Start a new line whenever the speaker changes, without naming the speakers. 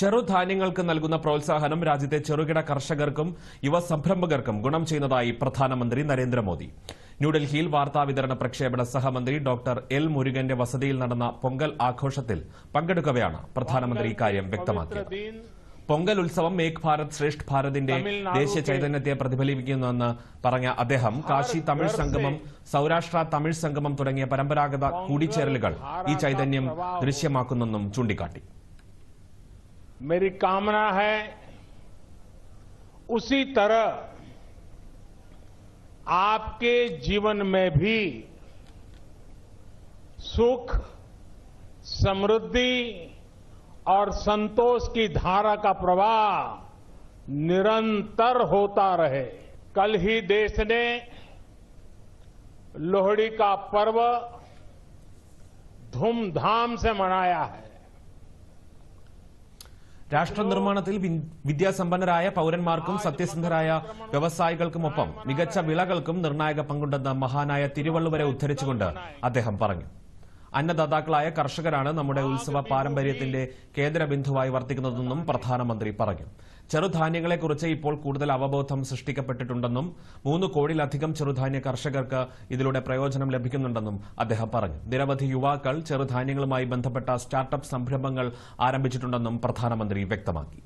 ചെറുധാന്യങ്ങൾക്ക് നൽകുന്ന പ്രോത്സാഹനം രാജ്യത്തെ ചെറുകിട കർഷകർക്കും യുവ സംരംഭകർക്കും ഗുണം ചെയ്യുന്നതായി പ്രധാനമന്ത്രി നരേന്ദ്രമോദി ന്യൂഡൽഹിയിൽ വാർത്താവിതരണ പ്രക്ഷേപണ സഹമന്ത്രി ഡോക്ടർ എൽ മുരുകന്റെ വസതിയിൽ നടന്ന പൊങ്കൽ ആഘോഷത്തിൽ പങ്കെടുക്കവെയാണ് പ്രധാനമന്ത്രി ഇക്കാര്യം വ്യക്തമാക്കിയത് പൊങ്കൽ ഉത്സവം ഏക് ഭാരത് ശ്രേഷ്ഠ് ഭാരതിന്റെ ദേശീയ ചൈതന്യത്തെ പ്രതിഫലിപ്പിക്കുന്നുവെന്ന് പറഞ്ഞ അദ്ദേഹം കാശി തമിഴ് സംഗമം സൌരാഷ്ട്ര തമിഴ് സംഗമം തുടങ്ങിയ പരമ്പരാഗത കൂടിച്ചേരലുകൾ ഈ ചൈതന്യം ദൃശ്യമാക്കുന്നെന്നും ചൂണ്ടിക്കാട്ടി
मेरी कामना है उसी तरह आपके जीवन में भी सुख समृद्धि और संतोष की धारा का प्रवाह निरंतर होता रहे कल ही देश ने लोहड़ी का पर्व धूमधाम से मनाया है
രാഷ്ട്രനിർമ്മാണത്തിൽ വിദ്യാസമ്പന്നരായ പൌരന്മാർക്കും സത്യസന്ധരായ വ്യവസായികൾക്കുമൊപ്പം മികച്ച വിളകൾക്കും നിർണായക പങ്കുണ്ടെന്ന മഹാനായ തിരുവള്ളുവരെ ഉദ്ധരിച്ചുകൊണ്ട് അദ്ദേഹം പറഞ്ഞു അന്നദാതാക്കളായ കർഷകരാണ് നമ്മുടെ ഉത്സവ പാരമ്പര്യത്തിന്റെ കേന്ദ്രബിന്ദുവായി വർത്തിക്കുന്നതെന്നും പ്രധാനമന്ത്രി പറഞ്ഞു ചെറുധാന്യങ്ങളെക്കുറിച്ച് ഇപ്പോൾ കൂടുതൽ അവബോധം സൃഷ്ടിക്കപ്പെട്ടിട്ടുണ്ടെന്നും മൂന്ന് കോടിയിലധികം ചെറുധാന്യ കർഷകർക്ക് ഇതിലൂടെ പ്രയോജനം ലഭിക്കുന്നുണ്ടെന്നും അദ്ദേഹം പറഞ്ഞു നിരവധി യുവാക്കൾ ചെറുധാന്യങ്ങളുമായി ബന്ധപ്പെട്ട സ്റ്റാർട്ടപ്പ് സംരംഭങ്ങൾ ആരംഭിച്ചിട്ടുണ്ടെന്നും പ്രധാനമന്ത്രി വ്യക്തമാക്കി